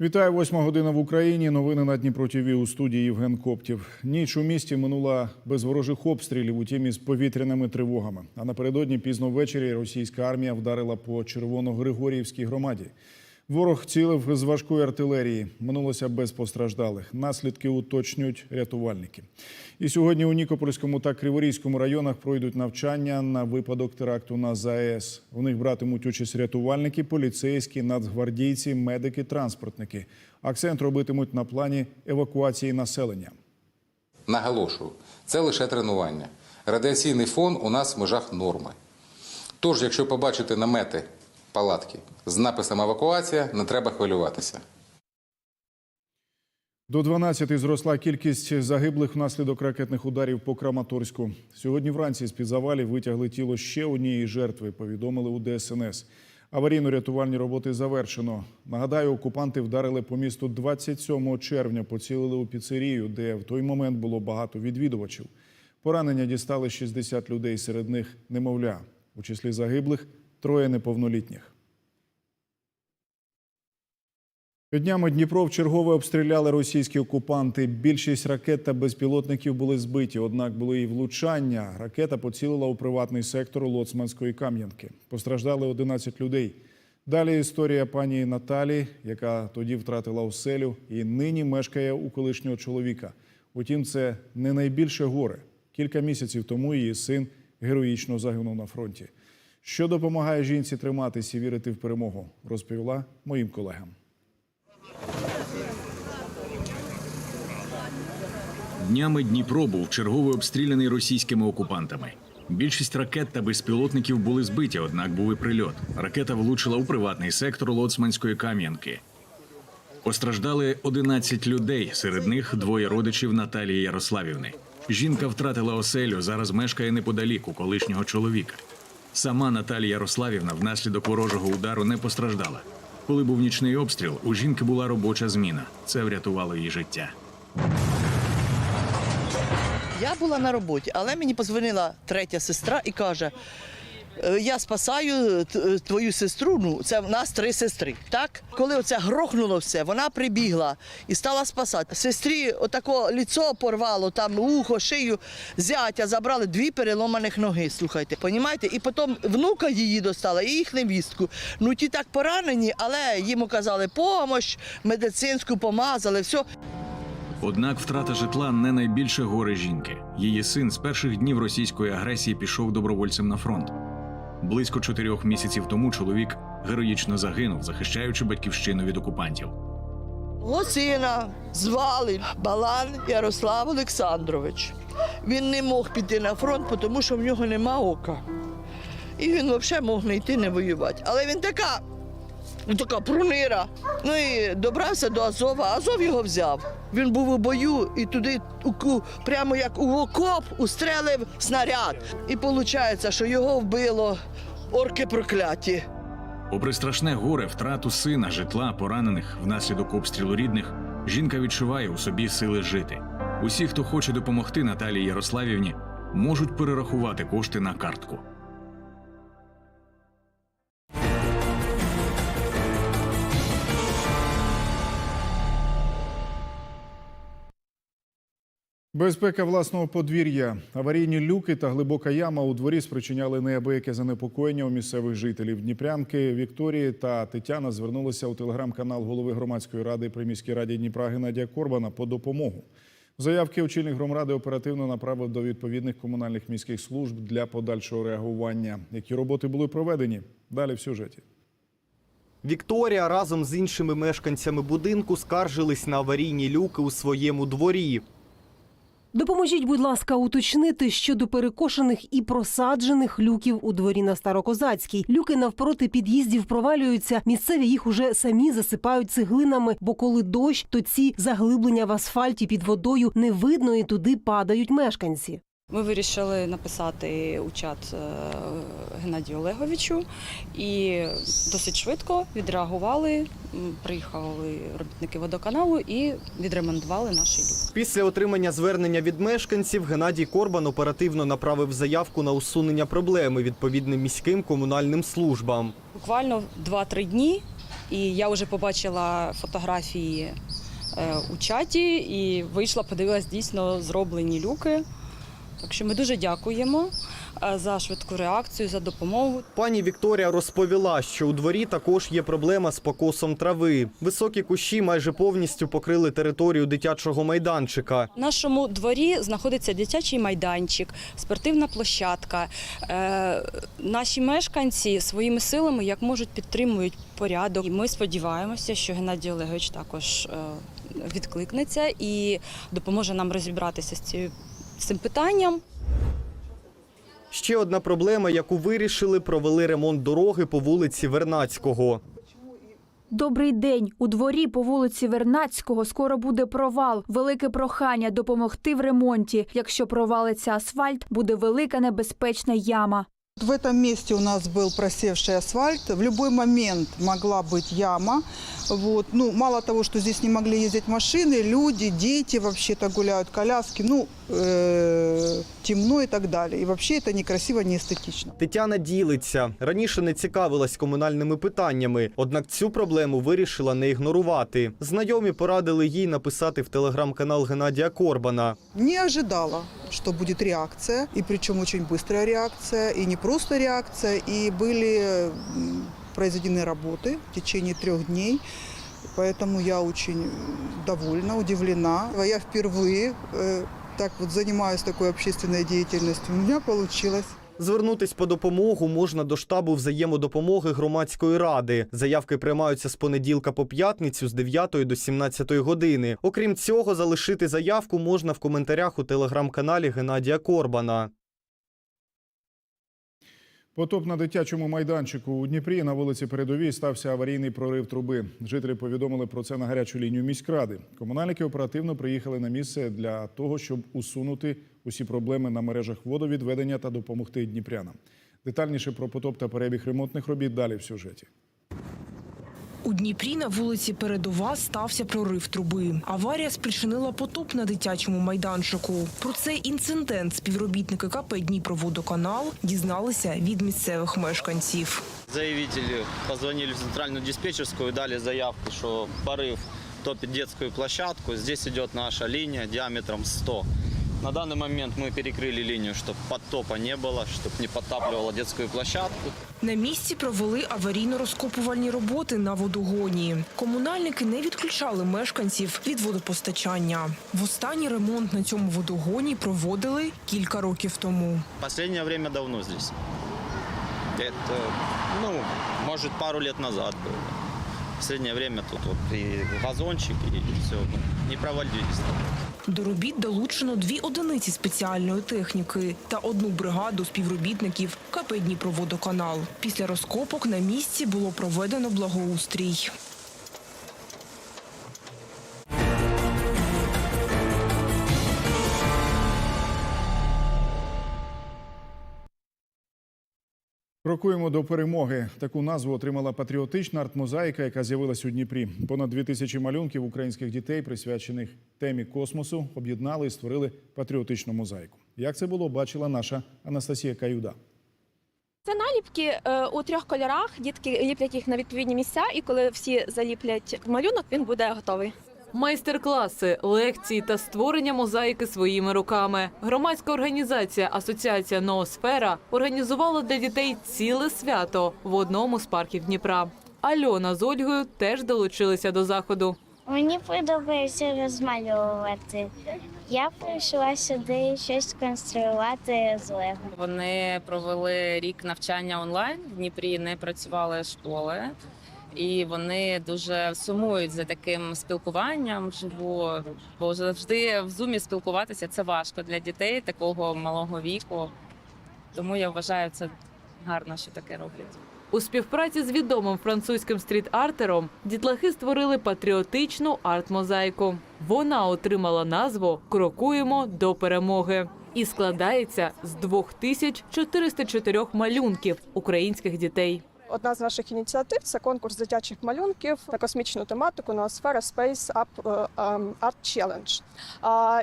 Вітаю, восьма година в Україні. Новини на Дніпро ТІВІ у студії Євген Коптів. Ніч у місті минула без ворожих обстрілів, утім із повітряними тривогами. А напередодні пізно ввечері російська армія вдарила по Червоногригоріївській громаді. Ворог цілив з важкої артилерії. Минулося без постраждалих. Наслідки уточнюють рятувальники. І сьогодні у Нікопольському та Криворізькому районах пройдуть навчання на випадок теракту на ЗАЕС. У них братимуть участь рятувальники, поліцейські, нацгвардійці, медики, транспортники. Акцент робитимуть на плані евакуації населення. Наголошую, це лише тренування. Радіаційний фон у нас в межах норми. Тож, якщо побачите намети, палатки з написом евакуація, не треба хвилюватися. До 12 зросла кількість загиблих внаслідок ракетних ударів по Краматорську. Сьогодні вранці з-під завалів витягли тіло ще однієї жертви, повідомили у ДСНС. Аварійно-рятувальні роботи завершено. Нагадаю, окупанти вдарили по місту 27 червня, поцілили у піцерію, де в той момент було багато відвідувачів. Поранення дістали 60 людей, серед них немовля. У числі загиблих троє неповнолітніх. Днями Дніпро вчергове обстріляли російські окупанти. Більшість ракет та безпілотників були збиті, однак були і влучання. Ракета поцілила у приватний сектор Лоцманської Кам'янки. Постраждали 11 людей. Далі історія пані Наталі, яка тоді втратила оселю і нині мешкає у колишнього чоловіка. Утім, це не найбільше горе. Кілька місяців тому її син героїчно загинув на фронті. Що допомагає жінці триматися і вірити в перемогу, розповіла моїм колегам. Днями Дніпро був чергово обстріляний російськими окупантами. Більшість ракет та безпілотників були збиті, однак був і прильот. Ракета влучила у приватний сектор Лоцманської Кам'янки. Постраждали 11 людей, серед них двоє родичів Наталії Ярославівни. Жінка втратила оселю, зараз мешкає неподалік у колишнього чоловіка. Сама Наталія Ярославівна внаслідок ворожого удару не постраждала. Коли був нічний обстріл, у жінки була робоча зміна. Це врятувало її життя. Я була на роботі, але мені позвонила третя сестра і каже: «Е, я спасаю твою сестру. Ну, це в нас три сестри. Так, коли оце грохнуло все, вона прибігла і стала спасати. Сестрі отако ліцо порвало, там ухо, шию, зятя забрали дві переломаних ноги. Слухайте, понімаєте? І потім внука її достала, і їх невістку. Ну ті так поранені, але їм оказали помощь, медицинську помазали, все. Однак втрата житла не найбільше горе жінки. Її син з перших днів російської агресії пішов добровольцем на фронт. Близько чотирьох місяців тому чоловік героїчно загинув, захищаючи батьківщину від окупантів. Мого сина звали Балан Ярослав Олександрович. Він не мог піти на фронт, тому що в нього нема ока. І він взагалі мог не йти не воювати. Але він така, така прунира. Ну і добрався до Азова, Азов його взяв. Він був у бою і туди, прямо як у окоп, устрелив снаряд. І виходить, що його вбило орки прокляті. Попри страшне горе, втрату сина, житла, поранених внаслідок обстрілу рідних, жінка відчуває у собі сили жити. Усі, хто хоче допомогти Наталії Ярославівні, можуть перерахувати кошти на картку. Безпека власного подвір'я, аварійні люки та глибока яма у дворі спричиняли неабияке занепокоєння у місцевих жителів. Дніпрянки Вікторії та Тетяна звернулися у телеграм-канал голови громадської ради при міській раді Дніпра Геннадія Корбана по допомогу. Заявки очільник громради оперативно направив до відповідних комунальних міських служб для подальшого реагування. Які роботи були проведені? Далі в сюжеті. Вікторія разом з іншими мешканцями будинку скаржились на аварійні люки у своєму дворі. Допоможіть, будь ласка, уточнити щодо перекошених і просаджених люків у дворі на Старокозацькій. Люки навпроти під'їздів провалюються. Місцеві їх уже самі засипають цеглинами, бо коли дощ, то ці заглиблення в асфальті під водою не видно і туди падають мешканці. Ми вирішили написати у чат е, Геннадію Олеговичу і досить швидко відреагували. Приїхали робітники водоканалу і відремонтували наш люк. Після отримання звернення від мешканців Геннадій Корбан оперативно направив заявку на усунення проблеми відповідним міським комунальним службам. Буквально 2-3 дні І я вже побачила фотографії е, у чаті і вийшла, подивилась дійсно зроблені люки. Так що ми дуже дякуємо е, за швидку реакцію, за допомогу. Пані Вікторія розповіла, що у дворі також є проблема з покосом трави. Високі кущі майже повністю покрили територію дитячого майданчика. В нашому дворі знаходиться дитячий майданчик, спортивна площадка. Е, наші мешканці своїми силами як можуть підтримують порядок. І ми сподіваємося, що Геннадій Олегович також е, відкликнеться і допоможе нам розібратися з цією з цим питанням. Ще одна проблема, яку вирішили, провели ремонт дороги по вулиці Вернацького. Добрий день. У дворі по вулиці Вернацького скоро буде провал. Велике прохання допомогти в ремонті. Якщо провалиться асфальт, буде велика небезпечна яма. В этом месте у нас был просевший асфальт. В любой момент могла быть яма. Вот. Ну, мало того, что здесь не могли ездить машины, люди, дети вообще-то гуляют, коляски. Ну, э, темно и так далее. И вообще это некрасиво, не эстетично. Тетяна ділиться. Раніше не цікавилась комунальними питаннями, однак цю проблему вирішила не ігнорувати. Знайомі порадили їй написати в телеграм-канал Геннадія Корбана. Не ожидала, что будет реакция, и причем очень быстрая реакция, и не просто реакция, и были м, произведены работы в течение трех дней. Поэтому я очень довольна, удивлена. Я впервые э, так вот занимаюсь такой общественной деятельностью. У меня получилось. Звернутись по допомогу можна до штабу взаємодопомоги громадської ради. Заявки приймаються з понеділка по п'ятницю з 9 до 17 години. Окрім цього, залишити заявку можна в коментарях у телеграм-каналі Геннадія Корбана. Потоп на дитячому майданчику у Дніпрі на вулиці Передовій стався аварійний прорив труби. Жителі повідомили про це на гарячу лінію міськради. Комунальники оперативно приїхали на місце для того, щоб усунути усі проблеми на мережах водовідведення та допомогти дніпрянам. Детальніше про потоп та перебіг ремонтних робіт далі в сюжеті. У Дніпрі на вулиці Передова стався прорив труби. Аварія спричинила потоп на дитячому майданчику. Про цей інцидент співробітники КП Дніпроводоканал дізналися від місцевих мешканців. Заявители позвонили в центральную диспетчерскую и дали заявку, что порыв топит детскую площадку. Здесь идет наша линия диаметром 100. На данный момент мы перекрыли линию, чтобы подтопа не было, чтобы не подтапливало детскую площадку. На місці провели аварійно-розкопувальні роботи на водогоні. Комунальники не відключали мешканців від водопостачання. Востанній ремонт на цьому водогоні проводили кілька років тому. Последнее время давно здесь. Это, ну, может, пару лет назад было. В последнее время тут вот и газончик, и все. не проводились. До робіт долучено дві одиниці спеціальної техніки та одну бригаду співробітників КП Дніпроводоканал. Після розкопок на місці було проведено благоустрій. Крокуємо до перемоги. Таку назву отримала патріотична артмозаїка, яка з'явилась у Дніпрі. Понад дві тисячі малюнків українських дітей, присвячених темі космосу, об'єднали і створили патріотичну мозаїку. Як це було, бачила наша Анастасія Каюда. Це наліпки е, у трьох кольорах. Дітки ліплять їх на відповідні місця, і коли всі заліплять малюнок, він буде готовий. Майстер-класи, лекції та створення мозаїки своїми руками. Громадська організація Асоціація Ноосфера організувала для дітей ціле свято в одному з парків Дніпра. Альона з Ольгою теж долучилися до заходу. Мені подобається розмальовувати. Я прийшла сюди щось конструювати з Лего. Вони провели рік навчання онлайн в Дніпрі, не працювали школи, і вони дуже сумують за таким спілкуванням вживу, бо завжди в зумі спілкуватися це важко для дітей такого малого віку. Тому я вважаю це гарно, що таке роблять. У співпраці з відомим французьким стріт-артером дітлахи створили патріотичну арт-мозаїку. Вона отримала назву Крокуємо до перемоги і складається з 2404 малюнків українських дітей. Одна з наших ініціатив це конкурс дитячих малюнків на космічну тематику Ноосфера Space Up е, ем, Art Challenge.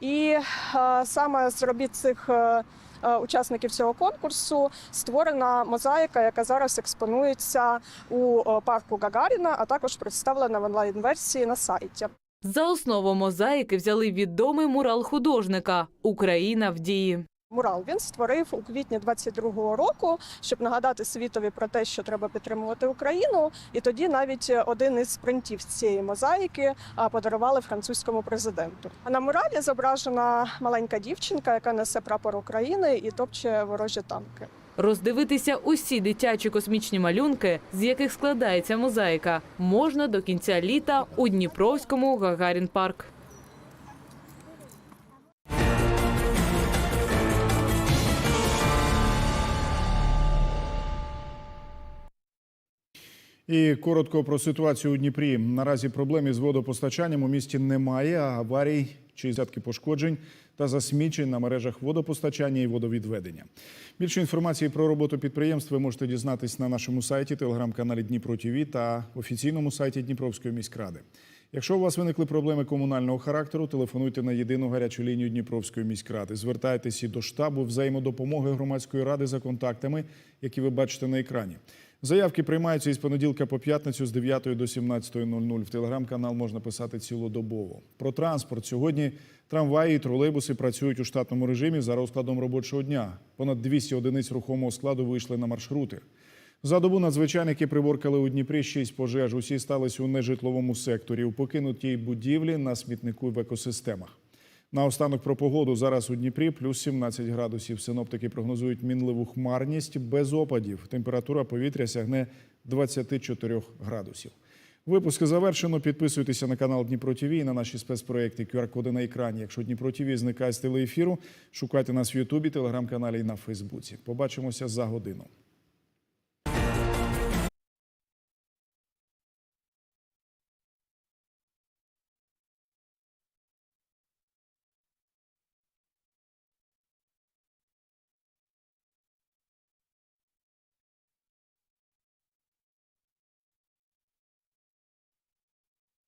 І е, саме з робіт цих е, учасників цього конкурсу створена мозаїка, яка зараз експонується у парку Гагаріна, а також представлена в онлайн-версії на сайті. За основу мозаїки взяли відомий мурал художника Україна в дії. Мурал він створив у квітні 22-го року, щоб нагадати світові про те, що треба підтримувати Україну. І тоді навіть один із принтів цієї мозаїки подарували французькому президенту. А на муралі зображена маленька дівчинка, яка несе прапор України і топче ворожі танки. Роздивитися усі дитячі космічні малюнки, з яких складається мозаїка, можна до кінця літа у Дніпровському Гагарін парк. І коротко про ситуацію у Дніпрі. Наразі проблем із водопостачанням у місті немає, а аварій чи десятки пошкоджень та засмічень на мережах водопостачання і водовідведення. Більше інформації про роботу підприємств ви можете дізнатись на нашому сайті, телеграм-каналі Дніпро ТІВІ та офіційному сайті Дніпровської міськради. Якщо у вас виникли проблеми комунального характеру, телефонуйте на єдину гарячу лінію Дніпровської міськради. Звертайтеся до штабу взаємодопомоги громадської ради за контактами, які ви бачите на екрані. Заявки приймаються із понеділка по п'ятницю з 9 до 17.00. В телеграм-канал можна писати цілодобово. Про транспорт сьогодні трамваї і тролейбуси працюють у штатному режимі за розкладом робочого дня. Понад 200 одиниць рухомого складу вийшли на маршрути. За добу надзвичайники приборкали у Дніпрі шість пожеж. Усі сталися у нежитловому секторі, у покинутій будівлі на смітнику в екосистемах. Наостанок про погоду. Зараз у Дніпрі плюс 17 градусів. Синоптики прогнозують мінливу хмарність без опадів. Температура повітря сягне 24 градусів. Випуск завершено. Підписуйтеся на канал Дніпро ТВ і на наші спецпроекти QR-коди на екрані. Якщо Дніпро ТВ зникає з телеефіру, шукайте нас в Ютубі, телеграм-каналі і на Фейсбуці. Побачимося за годину.